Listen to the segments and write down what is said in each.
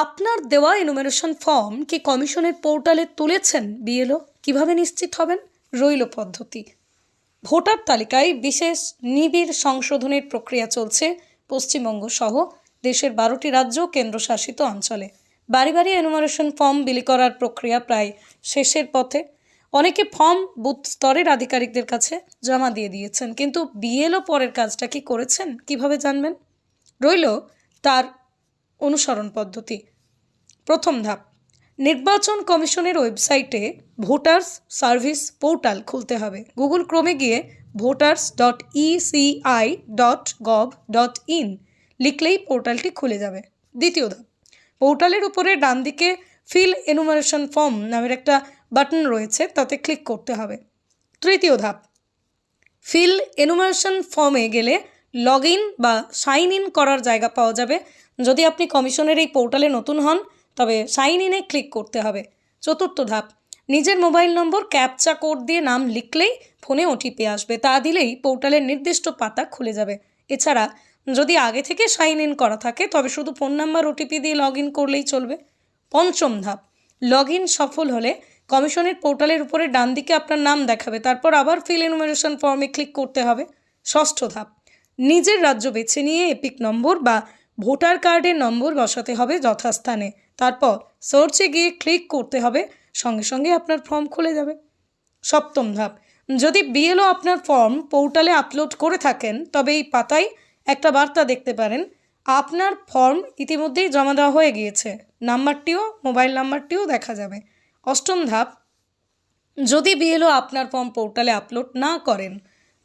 আপনার দেওয়া enumeration form কি কমিশনের পোর্টালে তুলেছেন বিএলও? কীভাবে নিশ্চিত হবেন? রইল পদ্ধতি। ভোটার তালিকায় বিশেষ নিবিড় সংশোধনের প্রক্রিয়া চলছে পশ্চিমবঙ্গ সহ দেশের বারোটি রাজ্য কেন্দ্রশাসিত অঞ্চলে। বাড়ি বাড়ি এনুমারেশন ফর্ম বিলি করার প্রক্রিয়া প্রায় শেষের পথে। অনেকে ফর্ম বুথ স্তরের আধিকারিকদের কাছে জমা দিয়ে দিয়েছেন, কিন্তু বিএলও পরের কাজটা কি করেছেন? কীভাবে জানবেন? রইল তার অনুসরণ পদ্ধতি। প্রথম ধাপ, নির্বাচন কমিশনের ওয়েবসাইটে ভোটার্স সার্ভিস পোর্টাল খুলতে হবে। গুগল ক্রোমে গিয়ে voters dot ECI dot gov dot in লিখলেই পোর্টালটি খুলে যাবে। দ্বিতীয় ধাপ, পোর্টালের উপরে ডান দিকে ফিল এনুমারেশন ফর্ম নামের একটা বাটন রয়েছে, তাতে ক্লিক করতে হবে। তৃতীয় ধাপ, ফিল এনুমারেশন ফর্মে গেলে লগ ইন বা সাইন ইন করার জায়গা পাওয়া যাবে। যদি আপনি কমিশনের এই পোর্টালে নতুন হন, তবে সাইন ইনে ক্লিক করতে হবে। চতুর্থ ধাপ, নিজের মোবাইল নম্বর ক্যাপচা কোড দিয়ে নাম লিখলেই ফোনে ওটিপি আসবে। তা দিলেই পোর্টালের নির্দিষ্ট পাতা খুলে যাবে। এছাড়া, যদি আগে থেকে সাইন ইন করা থাকে, তবে শুধু ফোন নাম্বার ওটিপি দিয়ে লগ ইন করলেই চলবে। পঞ্চম ধাপ লগ ইন সফল হলে কমিশনের পোর্টালের উপরে ডান দিকে আপনার নাম দেখাবে। তারপর আবার ফিল এনুমারেশন ফর্মে ক্লিক করতে হবে। ষষ্ঠ ধাপ নিজের রাজ্য বেছে নিয়ে এপিক নম্বর বা ভোটার কার্ডের নম্বর বসাতে হবে যথাস্থানে। তারপর সার্চে গিয়ে ক্লিক করতে হবে, সঙ্গে সঙ্গে আপনার ফর্ম খুলে যাবে। সপ্তম ধাপ, যদি বিএলও আপনার ফর্ম পোর্টালে আপলোড করে থাকেন, তবে এই পাতায় একটা বার্তা দেখতে পারেন, আপনার ফর্ম ইতিমধ্যেই জমা দেওয়া হয়ে গিয়েছে, নাম্বারটিও, মোবাইল নাম্বারটিও দেখা যাবে। অষ্টম ধাপ, যদি বিএলও আপনার ফর্ম পোর্টালে আপলোড না করেন,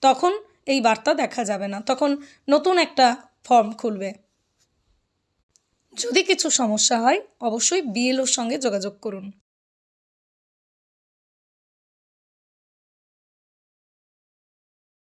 তখন এই বার্তা দেখা যাবে না। তখন নতুন একটা ফর্ম খুলবে। যদি কিছু সমস্যা হয়, অবশ্যই বিএলওর সঙ্গে যোগাযোগ করুন।